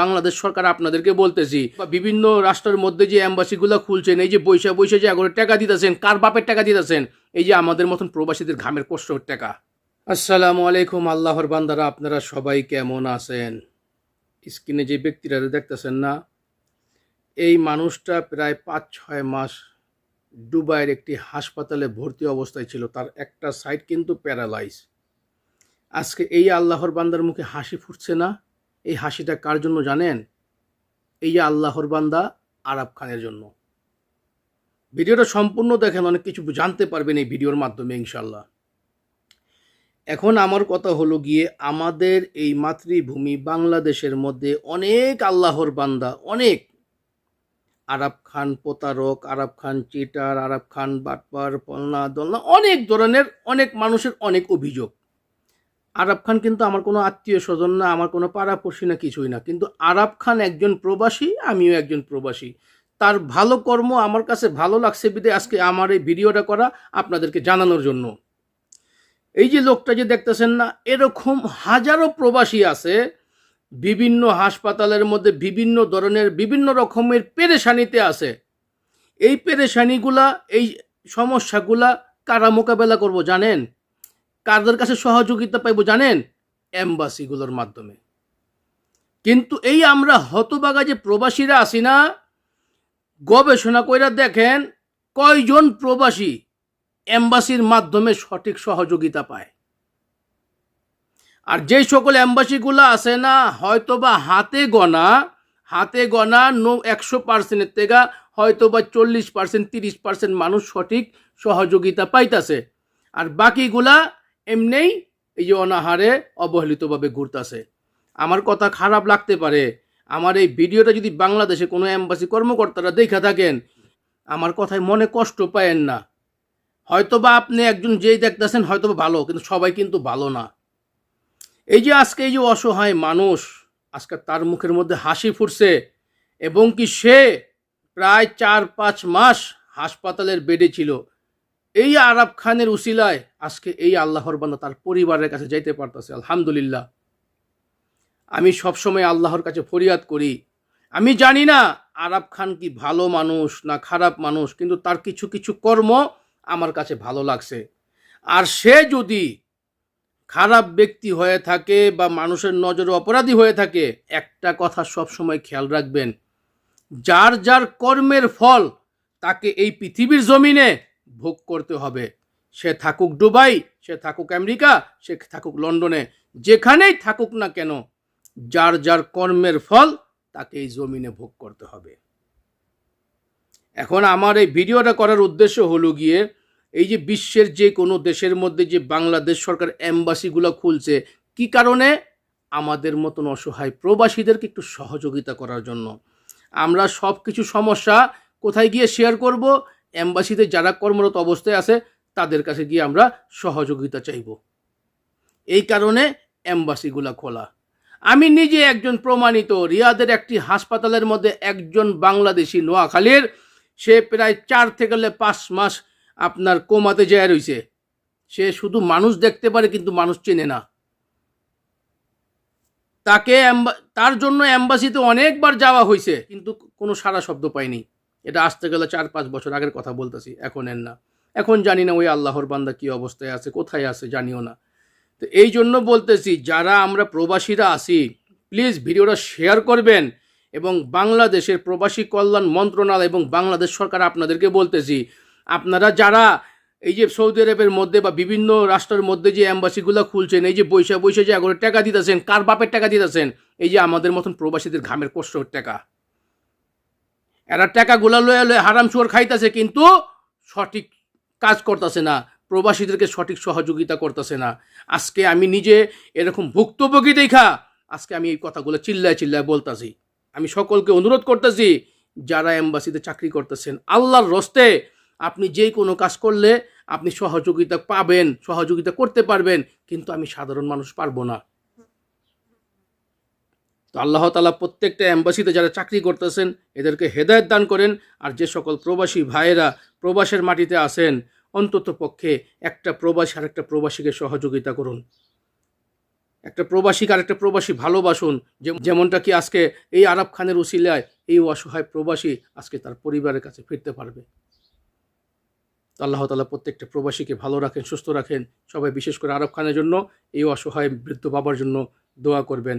বাংলাদেশ সরকার আপনাদেরকে বলতেছি, বা বিভিন্ন রাষ্ট্রের মধ্যে যে অ্যাম্বাসিগুলো খুলছেন, এই যে বৈশা বৈশা যে এগারো টাকা দিতেছেন, কার বাপের টাকা দিতেছেন, এই যে আমাদের মতন প্রবাসীদের ঘামের কষ্টের টাকা। আসসালামু আলাইকুম, আল্লাহর বান্দারা, আপনারা সবাই কেমন আছেন? স্ক্রিনে যে ব্যক্তিরা দেখতেছেন না, এই মানুষটা প্রায় পাঁচ ছয় মাস দুবাইয়ের একটি হাসপাতালে ভর্তি অবস্থায় ছিল, তার একটা সাইড কিন্তু প্যারালাইজ। আজকে এই আল্লাহর বান্দার মুখে হাসি ফুটছে না? এই হাসিটা কার জন্য জানেন? এই যে আল্লাহর বান্দা আরাব খানের জন্য। ভিডিওটা সম্পূর্ণ দেখেন, অনেক কিছু জানতে পারবেন এই ভিডিওর মাধ্যমে ইনশাল্লাহ এখন আমার কথা হলো গিয়ে আমাদের এই মাতৃভূমি বাংলাদেশের মধ্যে অনেক আল্লাহর বান্দা, অনেক। আরব খান প্রতারক আরব খান চিটার আরব খান বাটপার, পলনা দলনা, অনেক ধরনের, অনেক মানুষের অনেক অভিযোগ। আরব খান কিন্তু আমার কোনো আত্মীয় স্বজন না, আমার কোনো পাড়াপড়শি না, কিছুই না। কিন্তু আরব খান একজন প্রবাসী, আমিও একজন প্রবাসী। তার ভালো কর্ম আমার কাছে ভালো লাগছে বিদে আজকে আমার এই ভিডিওটা করা আপনাদেরকে জানানোর জন্য। এই যে লোকটা যে দেখতেছেন না, এরকম হাজারো প্রবাসী আছে, বিভিন্ন হাসপাতালের মধ্যে বিভিন্ন ধরনের বিভিন্ন রকমের পেরেশানিতে আছে। এই পেরেশানিগুলা, এই সমস্যাগুলা কারা মোকাবেলা করব জানেন? কাদের কাছে সহযোগিতা পাইব জানেন? এম্বাসিগুলোর মাধ্যমে। কিন্তু এই আমরা হতবাগা যে প্রবাসীরা আসি না, গবেষণা কইরা দেখেন কয়জন প্রবাসী এম্বাসির মাধ্যমে সঠিক সহযোগিতা পায়। আর যেই সকল অ্যাম্বাসিগুলো আছে না, হয়তোবা হাতে গনা হাতে গনা নো, একশো পার্সেন্টের থেকে হয়তোবা চল্লিশ পার্সেন্ট, তিরিশ পার্সেন্ট মানুষ সঠিক সহযোগিতা পাইতাছে। আর বাকিগুলা এমনিই এই যে অনাহারে অবহেলিতভাবে ঘুরতাছে। আমার কথা খারাপ লাগতে পারে। আমার এই ভিডিওটা যদি বাংলাদেশে কোনো অ্যাম্বাসি কর্মকর্তারা দেখা থাকেন, আমার কথায় মনে কষ্ট পায়েন না। হয়তোবা আপনি একজন যেই দেখতেছেন হয়তোবা ভালো, কিন্তু সবাই কিন্তু ভালো না। এই যে আজকে এই যে অসহায় মানুষ, আজকে তার মুখের মধ্যে হাসি ফুটছে এবং কি সে প্রায় চার পাঁচ মাস হাসপাতালের বেডে ছিল। এই আরব খানের উসিলায় আজকে এই আল্লাহর বান্দা তার পরিবারের কাছে যাইতে পারতেছে, আলহামদুলিল্লাহ। আমি সবসময় আল্লাহর কাছে ফরিয়াদ করি। আমি জানি না আরব খান কি ভালো মানুষ না খারাপ মানুষ, কিন্তু তার কিছু কিছু কর্ম আমার কাছে ভালো লাগছে। আর সে যদি খারাপ ব্যক্তি হয়ে থাকে বা মানুষের নজরে অপরাধী হয়ে থাকে, একটা কথা সব সময় খেয়াল রাখবেন, যার যার কর্মের ফল তাকে এই পৃথিবীর জমিনে ভোগ করতে হবে। সে থাকুক দুবাই, সে থাকুক আমেরিকা, সে থাকুক লন্ডনে, যেখানেই থাকুক না কেন, যার যার কর্মের ফল, তাকে এই জমিনে ভোগ করতে হবে। এখন আমার এই ভিডিওটা করার উদ্দেশ্য হলো গিয়ে, এই যে বিশ্বের যে কোনো দেশের মধ্যে যে বাংলাদেশ সরকার অ্যাম্বাসিগুলো খুলছে, কি কারণে? আমাদের মতন অসহায় প্রবাসীদেরকে একটু সহযোগিতা করার জন্য। আমরা সব কিছু সমস্যা কোথায় গিয়ে শেয়ার করব? অ্যাম্বাসিতে যারা কর্মরত অবস্থায় আছে, তাদের কাছে গিয়ে আমরা সহযোগিতা চাইব। এই কারণে অ্যাম্বাসিগুলো খোলা। আমি নিজে একজন প্রমাণিত, রিয়াদের একটি হাসপাতালের মধ্যে একজন বাংলাদেশি নোয়াখালীর, সে প্রায় চার থেকে পাঁচ মাস আপনার কোমাতে যায় রইছে। সে শুধু মানুষ দেখতে পারে, কিন্তু মানুষ চেনে না। তাকে তার জন্য অ্যাম্বাসিতে অনেকবার যাওয়া হয়েছে কিন্তু কোনো সারা শব্দ পাইনি। এটা আসতে গেলে চার পাঁচ বছর আগের কথা বলতেছি, এখন এর না। এখন জানি না ওই আল্লাহর বান্দা কি অবস্থায় আছে, কোথায় আছে জানিও না। তো এই জন্য বলতেছি, যারা আমরা প্রবাসীরা আছি প্লিজ ভিডিওটা শেয়ার করবেন এবং বাংলাদেশের প্রবাসী কল্যাণ মন্ত্রণালয় এবং বাংলাদেশ সরকার আপনাদেরকে বলতেছি, আপনারা যারা এই যে সৌদি আরবের মধ্যে বা বিভিন্ন রাষ্ট্রের মধ্যে যে অ্যাম্বাসিগুলো খুলছেন, এই যে বৈশা বৈশা যে এগারো টাকা দিতেছেন, কার বাপের টাকা দিতেছেন, এই যে আমাদের মতন প্রবাসীদের ঘামের কষ্টের টাকা। এরা টাকা গুলা লয়ে লয়ে হারাম চোর খাইতেছে, কিন্তু সঠিক কাজ করতেছে না, প্রবাসীদেরকে সঠিক সহযোগিতা করতেছে না। আজকে আমি নিজে এরকম ভুক্তভোগী দেখা, আজকে আমি এই কথাগুলো চিল্লায় চিল্লায় বলতাছি। আমি সকলকে অনুরোধ করতেছি, যারা এম্বাসিতে চাকরি করতেছেন, আল্লাহর রস্তে আপনি যেই কোনো কাজ করলে আপনি সহযোগিতা পাবেন, সহযোগিতা করতে পারবেন, কিন্তু আমি সাধারণ মানুষ পারব না। তো আল্লাহ তালা প্রত্যেকটা অ্যাম্বাসিতে যারা চাকরি করতেছেন, এদেরকে হেদায়ত দান করেন। আর যে সকল প্রবাসী ভাইয়েরা প্রবাসের মাটিতে আসেন অন্তত পক্ষে একটা প্রবাসী আর একটা প্রবাসীকে সহযোগিতা করুন। একটা প্রবাসীকে আর একটা প্রবাসী ভালোবাসুন। যেমনটা কি আজকে এই আরব খানের উসিলায় এই অসহায় প্রবাসী আজকে তার পরিবারের কাছে ফিরতে পারবে। তো আল্লাহ তালা প্রত্যেকটা প্রবাসীকে ভালো রাখেন, সুস্থ রাখেন। সবাই বিশেষ করে আরব খানের জন্য, এই অসহায় বৃদ্ধ বাবার জন্য দোয়া করবেন।